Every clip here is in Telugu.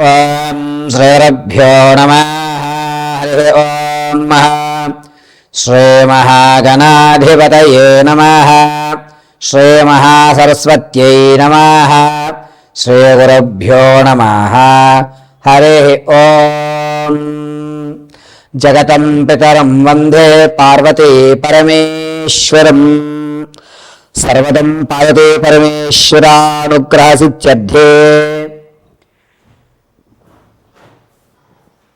ఓం శ్రీరభ్యో నమ. హరి ఓం శ్రీమహాగణాధిపతయే నమ. శ్రీమహాసరస్వత్యై నమ. శ్రీగురుభ్యో నమ. హరి ఓం. జగతం పితరం వందే పార్వతీ పరమేశ్వరం. సర్వదం పాయతే పరమేశ్వరానుగ్రహసిత్యర్థే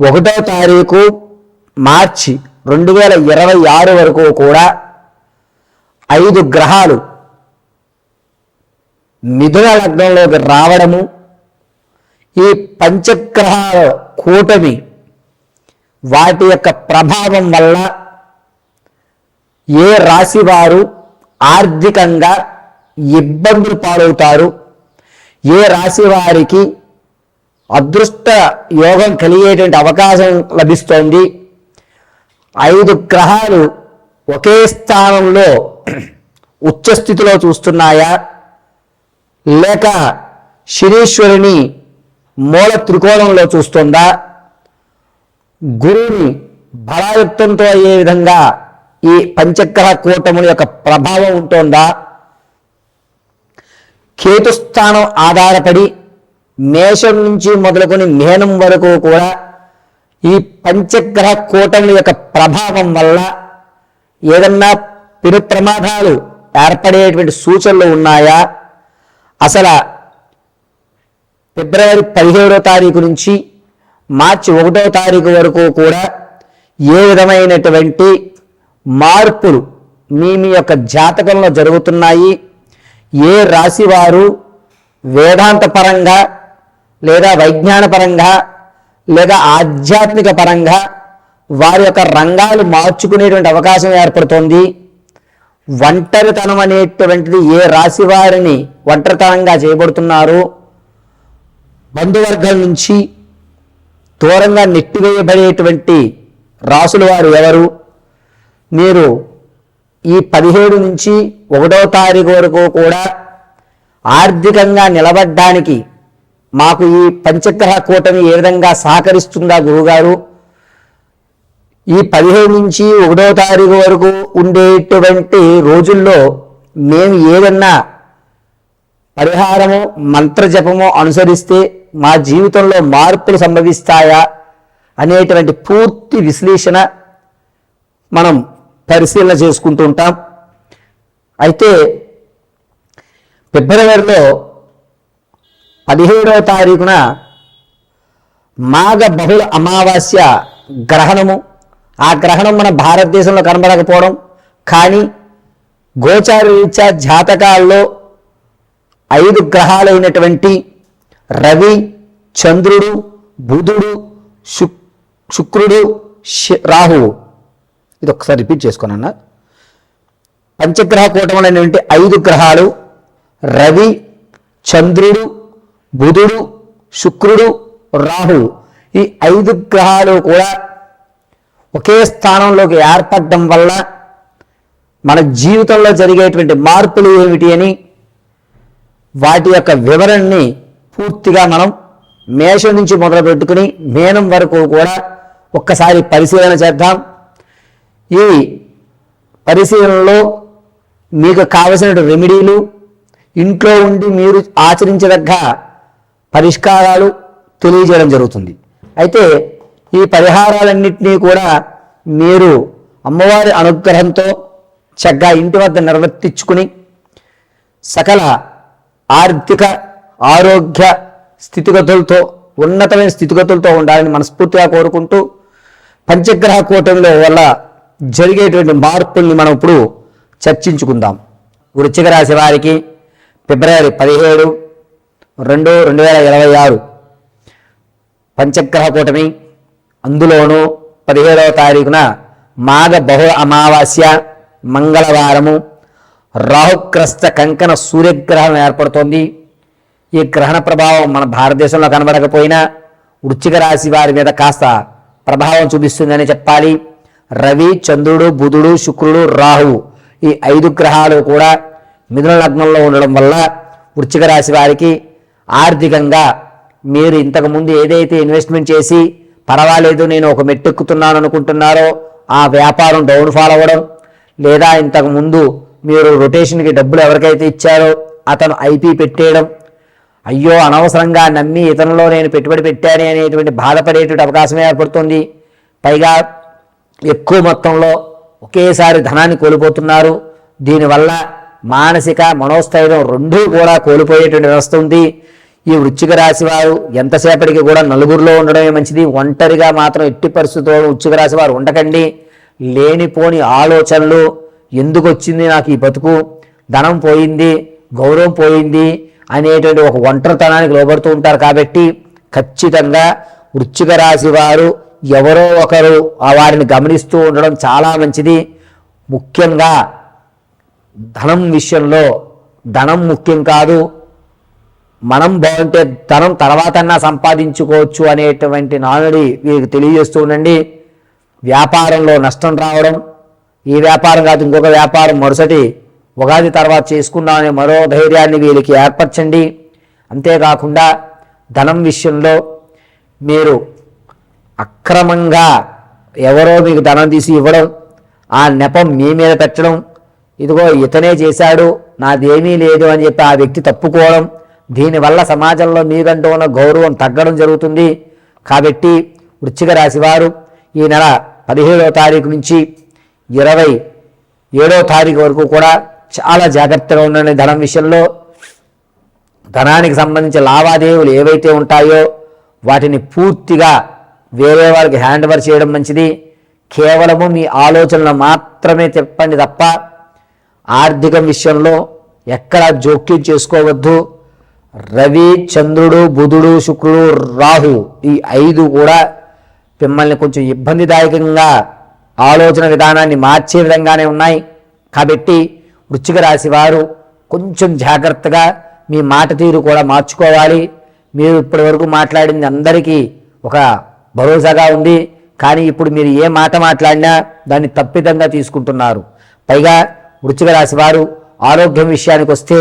ఒకటో తారీఖు మార్చి రెండు వేల ఇరవై ఆరు వరకు కూడా ఐదు గ్రహాలు మిథున లగ్నంలోకి రావడము ఈ పంచగ్రహాల కూటమి వాటి యొక్క ప్రభావం వల్ల ఏ రాశి వారు ఆర్థికంగా ఇబ్బందులు పాలవుతారు ఏ రాశి వారికి అదృష్ట యోగం కలిగేటువంటి అవకాశం లభిస్తోంది. ఐదు గ్రహాలు ఒకే స్థానంలో ఉచ్చస్థితిలో చూస్తున్నాయా? లేక శనీశ్వరుని మూల త్రికోణంలో చూస్తుందా? గురువుని బలాయుక్తంతో అయ్యే విధంగా ఈ పంచగ్రహ కూటముల యొక్క ప్రభావం ఉంటుందా? కేతుస్థానం ఆధారపడి మేషం నుంచి మొదలుకొని మేనం వరకు కూడా ఈ పంచగ్రహ కూటమి యొక్క ప్రభావం వల్ల ఏదన్నా పెను ప్రమాదాలు ఏర్పడేటువంటి సూచనలు ఉన్నాయా? అసలు ఫిబ్రవరి పదిహేడో తారీఖు నుంచి మార్చి ఒకటో తారీఖు వరకు కూడా ఏ విధమైనటువంటి మార్పులు మీ మీ యొక్క జాతకంలో జరుగుతున్నాయి? ఏ రాశి వారు వేదాంత పరంగా లేదా వైజ్ఞాన పరంగా లేదా ఆధ్యాత్మిక పరంగా వారి యొక్క రంగాలు మార్చుకునేటువంటి అవకాశం ఏర్పడుతోంది. ఒంటరితనం అనేటువంటిది ఏ రాశి వారిని ఒంటరితనంగా చేయబడుతున్నారు? బంధువర్గం నుంచి దూరంగా నెట్టివేయబడేటువంటి రాసుల వారు ఎవరు? మీరు ఈ పదిహేడు నుంచి ఒకటో తారీఖు వరకు కూడా ఆర్థికంగా నిలబడ్డానికి మాకు ఈ పంచగ్రహ కూటమి ఏ విధంగా సహకరిస్తుందా గురుగారు ఈ పదిహేను నుంచి ఒకటో తారీఖు వరకు ఉండేటువంటి రోజుల్లో మేము ఏదన్నా పరిహారము మంత్రజపము అనుసరిస్తే మా జీవితంలో మార్పులు సంభవిస్తాయా అనేటువంటి పూర్తి విశ్లేషణ మనం పరిశీలన చేసుకుంటూ ఉంటాం. అయితే ఫిబ్రవరిలో పదిహేడవ తారీఖున మాఘ బహుళ అమావాస్య గ్రహణము. ఆ గ్రహణం మన భారతదేశంలో కనబడకపోవడం. కానీ గోచార రీత్యా జాతకాల్లో ఐదు గ్రహాలైనటువంటి రవి చంద్రుడు బుధుడు శుక్ శుక్రుడు రాహువు. ఇది ఒకసారి రిపీట్ చేసుకోనన్నా పంచగ్రహ కూటములైనటువంటి ఐదు గ్రహాలు రవి చంద్రుడు బుధుడు శుక్రుడు రాహువు ఈ ఐదు గ్రహాలు కూడా ఒకే స్థానంలోకి ఏర్పడడం వల్ల మన జీవితంలో జరిగేటువంటి మార్పులు ఏమిటి అని వాటి యొక్క వివరణని పూర్తిగా మనం మేషం నుంచి మొదలు పెట్టుకుని మేనం వరకు కూడా ఒక్కసారి పరిశీలన చేద్దాం. ఈ పరిశీలనలో మీకు కావలసిన రెమెడీలు ఇంట్లో ఉండి మీరు ఆచరించదగ్గ పరిష్కారాలు తెలియజేయడం జరుగుతుంది. అయితే ఈ పరిహారాలన్నింటినీ కూడా మీరు అమ్మవారి అనుగ్రహంతో చక్కగా ఇంటి వద్ద నిర్వర్తించుకుని సకల ఆర్థిక ఆరోగ్య స్థితిగతులతో ఉన్నతమైన స్థితిగతులతో ఉండాలని మనస్ఫూర్తిగా కోరుకుంటూ పంచగ్రహ కూటమిలో వల్ల జరిగేటువంటి మార్పుల్ని మనం ఇప్పుడు చర్చించుకుందాం. వృచ్చిక రాశి వారికి ఫిబ్రవరి పదిహేడు రెండు రెండు వేల ఇరవై ఆరు పంచగ్రహ కూటమి. అందులోనూ పదిహేడవ తారీఖున మాఘ బహుళ అమావాస్య మంగళవారము. రాహుగ్రస్త కంకణ సూర్యగ్రహం ఏర్పడుతోంది. ఈ గ్రహణ ప్రభావం మన భారతదేశంలో కనబడకపోయినా వృచ్చిక రాశి వారి మీద కాస్త ప్రభావం చూపిస్తుందని చెప్పాలి. రవి చంద్రుడు బుధుడు శుక్రుడు రాహువు ఈ ఐదు గ్రహాలు కూడా మిథున లగ్నంలో ఉండడం వల్ల వృచ్చిక రాశి వారికి ఆర్థికంగా మీరు ఇంతకుముందు ఏదైతే ఇన్వెస్ట్మెంట్ చేసి పర్వాలేదు నేను ఒక మెట్టెక్కుతున్నాను అనుకుంటున్నారో ఆ వ్యాపారం డౌన్ఫాల్ అవ్వడం లేదా ఇంతకుముందు మీరు రొటేషన్కి డబ్బులు ఎవరికైతే ఇచ్చారో అతను ఐపీ పెట్టేయడం అయ్యో అనవసరంగా నమ్మి ఇతనిలో నేను పెట్టుబడి పెట్టాను అనేటువంటి బాధపడేటువంటి అవకాశం ఏర్పడుతుంది. పైగా ఎక్కువ మొత్తంలో ఒకేసారి ధనాన్ని కోల్పోతున్నారు. దీనివల్ల మానసిక మనోస్థైర్యం రెండూ కూడా కోల్పోయేటువంటి వ్యవస్థ ఉంది. ఈ వృచ్చిక రాశి వారు ఎంతసేపటికి కూడా నలుగురిలో ఉండడమే మంచిది. ఒంటరిగా మాత్రం ఎట్టి పరిస్థితుల్లో వృచ్చిక రాశి వారు ఉండకండి. లేనిపోని ఆలోచనలు ఎందుకు వచ్చింది నాకు ఈ బతుకు? ధనం పోయింది గౌరవం పోయింది అనేటువంటి ఒక ఒంటరితనానికి లోబడుతూ ఉంటారు కాబట్టి ఖచ్చితంగా వృచ్చిక రాశి వారు ఎవరో ఒకరు ఆ వారిని గమనిస్తూ ఉండడం చాలా మంచిది. ముఖ్యంగా ధనం విషయంలో ధనం ముఖ్యం కాదు. మనం బాగుంటే ధనం తర్వాతన్నా సంపాదించుకోవచ్చు అనేటువంటి నానుడి వీరికి తెలియజేస్తూ ఉండండి. వ్యాపారంలో నష్టం రావడం ఈ వ్యాపారం కాదు ఇంకొక వ్యాపారం మరుసటి ఉగాది తర్వాత చేసుకుందామనే మరో ధైర్యాన్ని వీరికి ఏర్పరచండి. అంతేకాకుండా ధనం విషయంలో మీరు అక్రమంగా ఎవరో మీకు ధనం తీసి ఇవ్వడం ఆ నెపం మీ మీద పెట్టడం ఇదిగో ఇతనే చేశాడు నాదేమీ లేదు అని చెప్పి ఆ వ్యక్తి తప్పుకోవడం దీనివల్ల సమాజంలో మీరంటూ ఉన్న గౌరవం తగ్గడం జరుగుతుంది. కాబట్టి వృశ్చిక రాశివారు ఈ నెల పదిహేడవ తారీఖు నుంచి ఇరవై ఏడవ తారీఖు వరకు కూడా చాలా జాగ్రత్తగా ఉండండి ధనం విషయంలో. ధనానికి సంబంధించిన లావాదేవీలు ఏవైతే ఉంటాయో వాటిని పూర్తిగా వేరే వారికి హ్యాండ్ ఓవర్ చేయడం మంచిది. కేవలము మీ ఆలోచనలు మాత్రమే చెప్పండి తప్ప ఆర్థిక విషయంలో ఎక్కడ జోక్యం చేసుకోవద్దు. రవి చంద్రుడు బుధుడు శుక్రుడు రాహు ఈ ఐదు కూడా మిమ్మల్ని కొంచెం ఇబ్బందిదాయకంగా ఆలోచన విధానాన్ని మార్చే విధంగానే ఉన్నాయి. కాబట్టి వృచ్చిక రాశి వారు కొంచెం జాగ్రత్తగా మీ మాట తీరు కూడా మార్చుకోవాలి. మీరు ఇప్పటి వరకు మాట్లాడింది అందరికీ ఒక భరోసాగా ఉంది. కానీ ఇప్పుడు మీరు ఏ మాట మాట్లాడినా దాన్ని తప్పిదంగా తీసుకుంటున్నారు. పైగా వృచ్చిక రాశి వారు ఆరోగ్యం విషయానికి వస్తే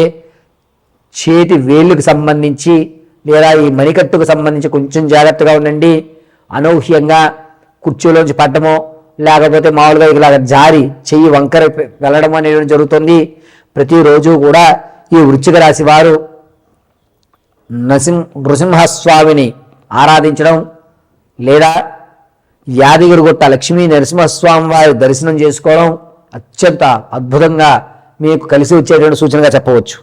చేతి వేళ్ళకు సంబంధించి లేదా ఈ మణికట్టుకు సంబంధించి కొంచెం జాగ్రత్తగా ఉండండి. అనూహ్యంగా కుర్చీలోంచి పడ్డమో లేకపోతే మామూలుగా ఇలాగ జారి చెయ్యి వంకర వెళ్ళడం అనేది జరుగుతుంది. ప్రతిరోజు కూడా ఈ వృచ్చిక రాశి వారు నృసింహ నృసింహస్వామిని ఆరాధించడం లేదా యాదగిరిగుట్ట లక్ష్మీ నరసింహస్వామి వారి దర్శనం చేసుకోవడం అత్యంత అద్భుతంగా మీకు కలిసి వచ్చేటువంటి సూచనగా చెప్పవచ్చు.